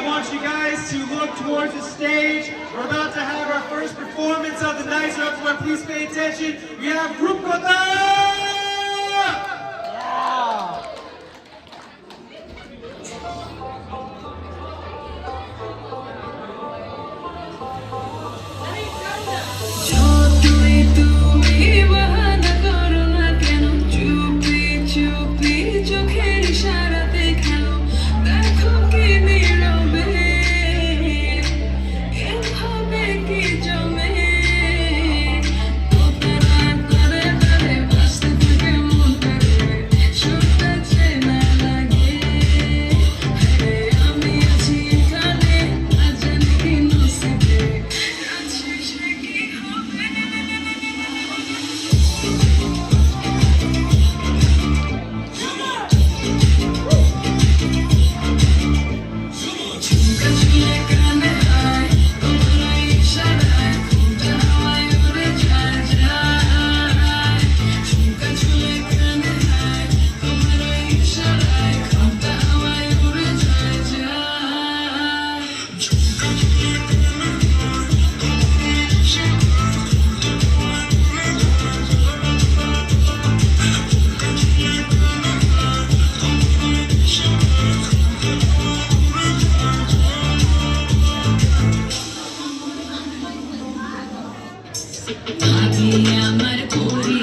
I want you guys to look towards the stage. We're about to have our first performance of the night, so everyone please pay attention. We have Group Brother! আমি আমার করি।